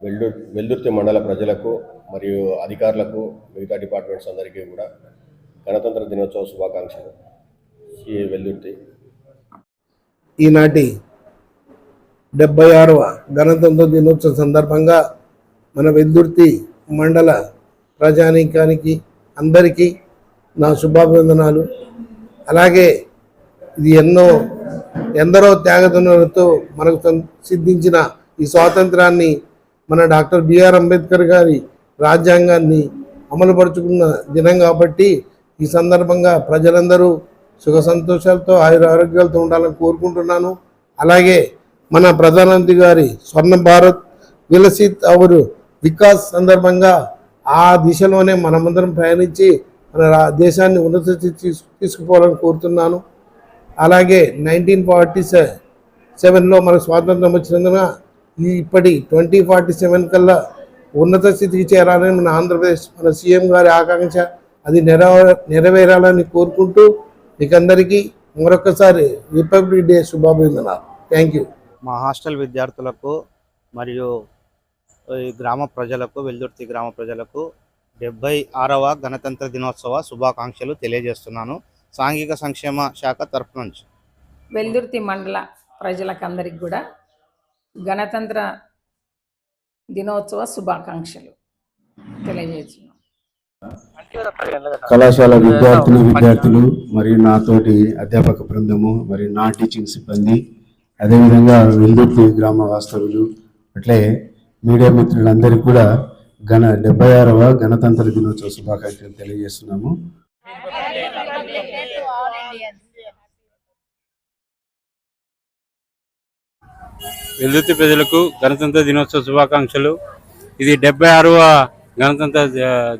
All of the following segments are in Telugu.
వెల్లు వెల్లుర్తి మండల ప్రజలకు మరియు అధికారులకు మిగతా డిపార్ట్మెంట్స్ అందరికీ కూడా గణతంత్ర దినోత్సవ శుభాకాంక్షలు. సిఏ వెల్లుర్తి ఈనాటి డెబ్బై ఆరవ గణతంత్ర దినోత్సవం సందర్భంగా మన వెల్దుర్తి మండల ప్రజానీకానికి అందరికీ నా శుభాభివందనాలు. అలాగే ఇది ఎన్నో ఎందరో త్యాగదనులతో మనకు సం- సిద్ధించిన ఈ స్వాతంత్రాన్ని మన డాక్టర్ బిఆర్ అంబేద్కర్ గారి రాజ్యాంగాన్ని అమలుపరుచుకున్న దినం కాబట్టి ఈ సందర్భంగా ప్రజలందరూ సుఖ సంతోషాలతో ఆయుర ఆరోగ్యాలతో ఉండాలని కోరుకుంటున్నాను. అలాగే మన ప్రధానమంత్రి గారి స్వర్ణ భారత్ విలసిత్ అవరు వికాస్ సందర్భంగా ఆ దిశలోనే మనమందరం ప్రయాణించి మన రా- దేశాన్ని ఉన్నత తీసుకుపోవాలని కోరుతున్నాను. అలాగే నైన్టీన్ ఫార్టీ సెవెన్లో మనకు స్వాతంత్రం వచ్చినందున ఈ ఇప్పటి ట్వంటీ ఫార్టీ సెవెన్ కల్లా ఉన్నత స్థితికి చేరాలని మన ఆంధ్రప్రదేశ్ మన సీఎం గారి ఆకాంక్ష. అది నెరవే నెరవేరాలని కోరుకుంటూ మీకందరికీ మరొకసారి రిపబ్లిక్ డే శుభాభివందనాలు. థ్యాంక్ యూ మా హాస్టల్ విద్యార్థులకు మరియు ఈ గ్రామ ప్రజలకు వెల్దుర్తి గ్రామ ప్రజలకు డెబ్బై ఆరవ గణతంత్ర దినోత్సవ శుభాకాంక్షలు తెలియజేస్తున్నాను. సాంఘిక సంక్షేమ శాఖ తరఫు నుంచి. వెల్దుర్తి మండల ప్రజలకందరికి కూడా గణతంత్ర దినోత్సవ శుభాకాంక్షలు తెలియజేస్తున్నాం. కళాశాల విద్యార్థులు విద్యార్థులు మరియు నాతోటి అధ్యాపక బృందము మరియు నా టీచింగ్ సిబ్బంది అదేవిధంగా వెల్దుర్తి గ్రామ వాస్తవులు అట్లే మీడియా మిత్రులందరికీ కూడా గణ డెబ్బై ఆరవ గణతంత్ర దినోత్సవ శుభాకాంక్షలు తెలియజేస్తున్నాము. వెల్లుత్తి ప్రజలకు గణతంత్ర దినోత్సవ శుభాకాంక్షలు. ఇది డెబ్బై ఆరవ గణతంత్ర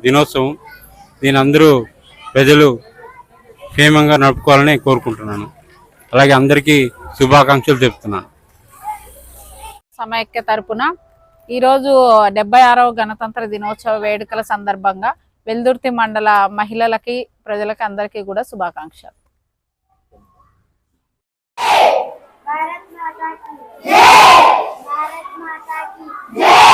దినోత్సవం. దీని అందరూ ప్రజలు క్షేమంగా నడుపుకోవాలని కోరుకుంటున్నాను. అలాగే అందరికీ శుభాకాంక్షలు చెప్తున్నాను. సమైక్య తరపున ఈరోజు డెబ్బై ఆరవ గణతంత్ర దినోత్సవ వేడుకల సందర్భంగా వెల్దుర్తి మండల మహిళలకి ప్రజలకి అందరికీ కూడా శుభాకాంక్షలు. matar aqui.